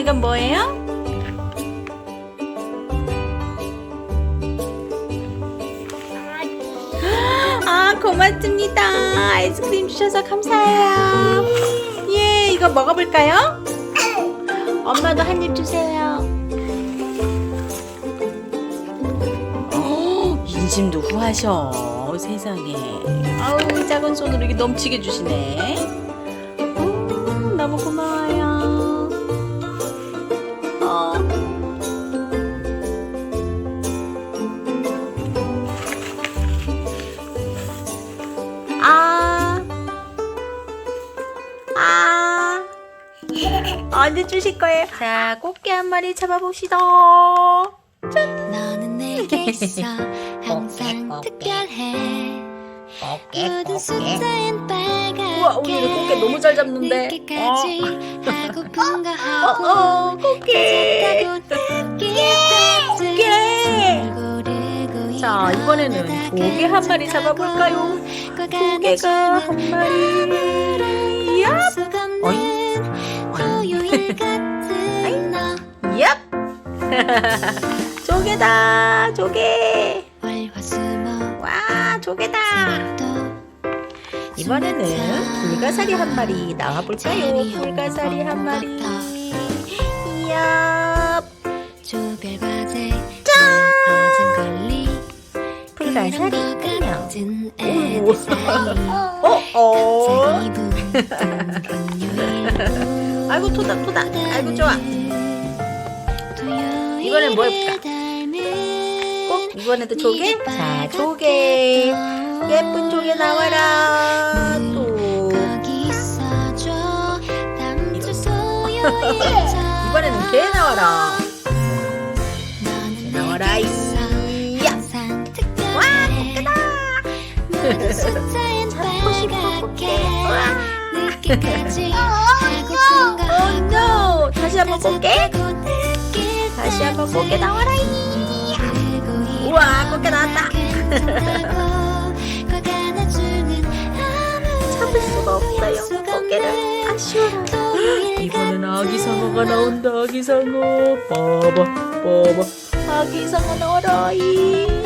이건 뭐예요? 아, 고맙습니다. 아이스크림 주셔서 감사해요. 예, 이거 먹어볼까요? 엄마도 한 입 주세요. 어, 인심도 후하셔. 세상에. 아우, 작은 손으로 이렇게 넘치게 주시네. 아. 아. 언제 주실 거예요? 자, 꽃게 한 마리 잡아봅시다. 너는 내게 있어 항상. 특별해 꽃게 모든 숫자엔 빨갛게 우와, 오늘 꽃게 너무 잘 잡는데. 늦게까지 하고픈 거 어, 하고 어, 꽃게. 가졌다고 자, 이번에는 조개 한 마리 잡아볼까요? 조개가 한 마리. 토요일 같은 너 얍! 조개다, 조개. 와, 조개다. 이번에는 불가사리 한 마리 나와볼까요? 불가사리 한 마리. 얍! 조별과제 짠! 오이고. 애들 사이 어, 어. 아이고, 토닥, 토닥. 아이고, 좋아. 이번엔 뭐 해볼까? 꼭 이번에도 조개? 자, 조개. 예쁜 조개 나와라. 또. 이번에는 게 나와라. 늦게까지 어, no. 다시 한번 볼게. 가졌다고 느낄 다시 한번 꽃게 때쯤 나와라. 이. 우와, 꽃게 나왔다. 참을 수가 없어요. 꽃게를 아쉬워라. 이번엔 아기 상어가 나온다. 아기 상어. 봐봐, 봐봐. 아기 상어 나와라. 이.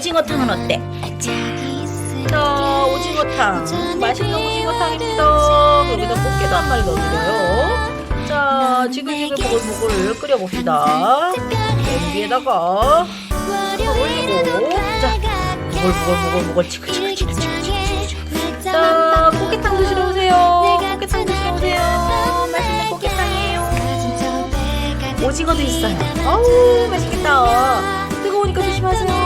오징어탕은 어때? 자, 오징어탕. 맛있는 오징어탕입니다. 여기다 꽃게도 한 마리 넣어드려요. 자, 지글지글 보글보글 끓여봅시다. 냄비에다가 올리고, 자, 보글보글보글보글 지글지글지글. 자, 꽃게탕 드시러 오세요. 꽃게탕 드시러 오세요. 맛있는 꽃게탕이에요. 오징어도 있어요. 어우, 맛있겠다. 뜨거우니까 조심하세요.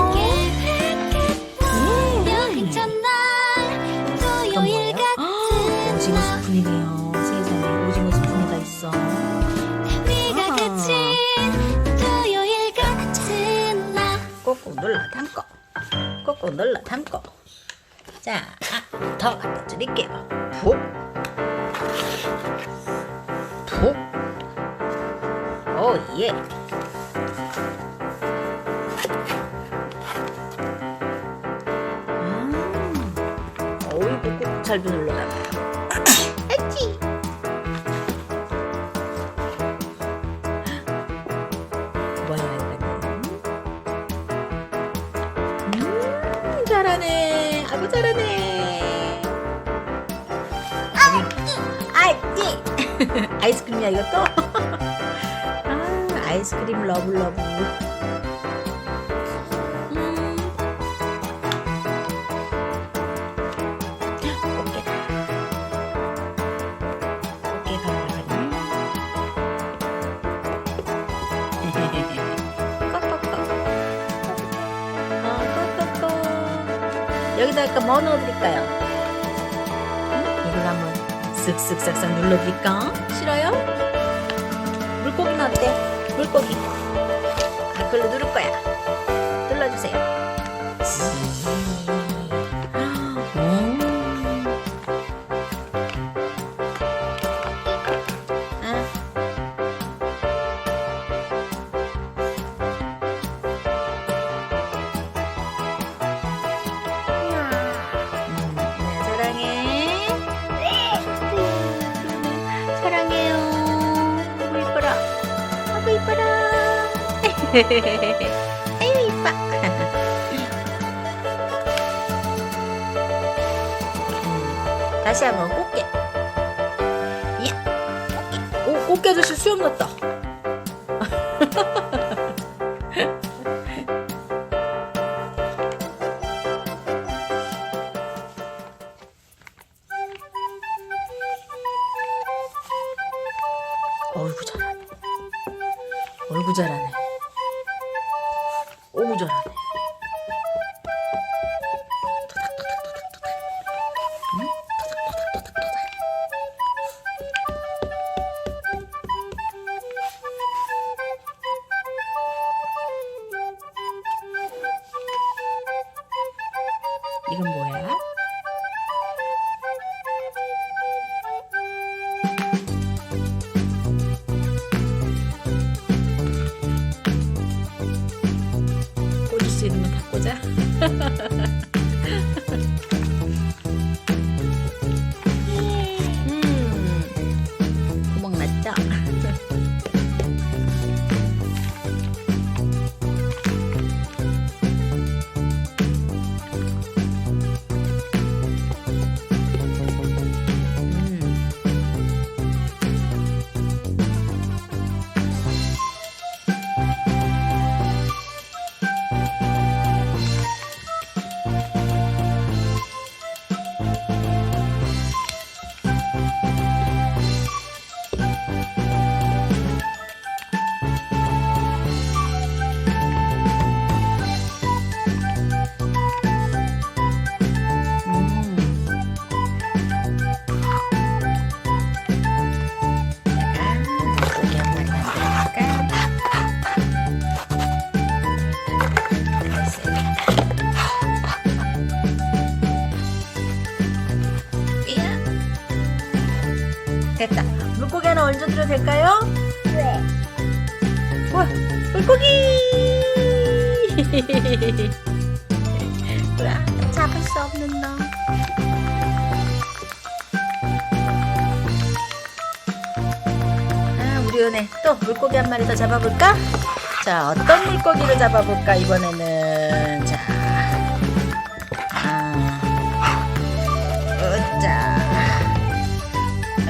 꼭꼭 눌러 담고. 자, 아, 더 갖다 드릴게요. 푹. 푹. 오, 예. 음. 어이구, 꼭잘 눌러놔봐요. 잘하네. 아이씨. 아이스크림이야, 이것도? 아, 아이스크림 러블러브. 여기다 아까 뭐 넣어드릴까요? 응? 이걸 한번 쓱쓱 싹싹 눌러드릴까? 싫어요? 물고기는 어때? 물고기. 아유 이뻐. 음, 다시 한번 꽃게. 야, 꽃게. 오, 꽃게 아저씨 수염 났다. 어이구 잘하네. 어이구 잘하네. 어이구 잘하네. 토닥토닥토닥토닥. 이건 뭐야? 됐다. 물고기 하나 얹어드려도 될까요? 네. 우와, 물고기! 잡을 수 없는 너. 아, 우리 은혜 또 물고기 한 마리 더 잡아볼까? 자, 어떤 물고기를 잡아볼까 이번에는 자,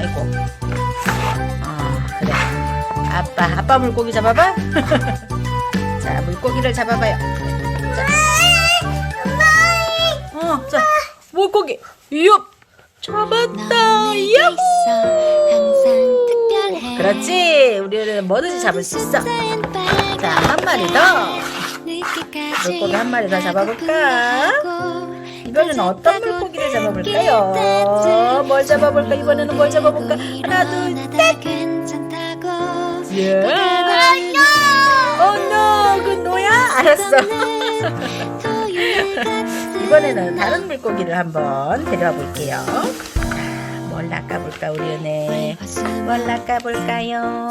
아이고, 아 그래, 아빠, 아빠 물고기 잡아봐. 자, 물고기를 잡아봐요. 자, 어, 자, 물고기, 이업, 잡았다, 특별해 그렇지, 우리는 뭐든지 잡을 수 있어. 자, 한 마리 더. 물고기 한 마리 더 잡아볼까? 이번에는 어떤 물고기를 잡아볼까요? 뭘 잡아볼까? 이번에는 뭘 잡아볼까? 하나, 둘, 셋! 예! 어, 노! 그 노야? 알았어. 이번에는 다른 물고기를 한번 데려와 볼게요. 자, 뭘 낚아볼까, 우리 은혜? 뭘 낚아볼까요?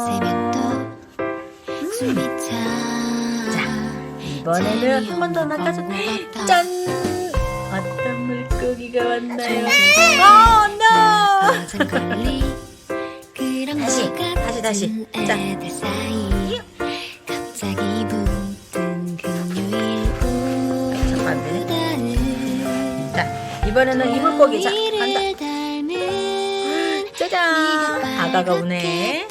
숨이 차 이번에는 한 번 더 낚아줘. 짠! 물고기가 왔나요? 어, 노! 다시, 다시, 다시. 자. 이번에는 이 물고기. 자, 간다. 닮은 짜잔! 아가가 오네.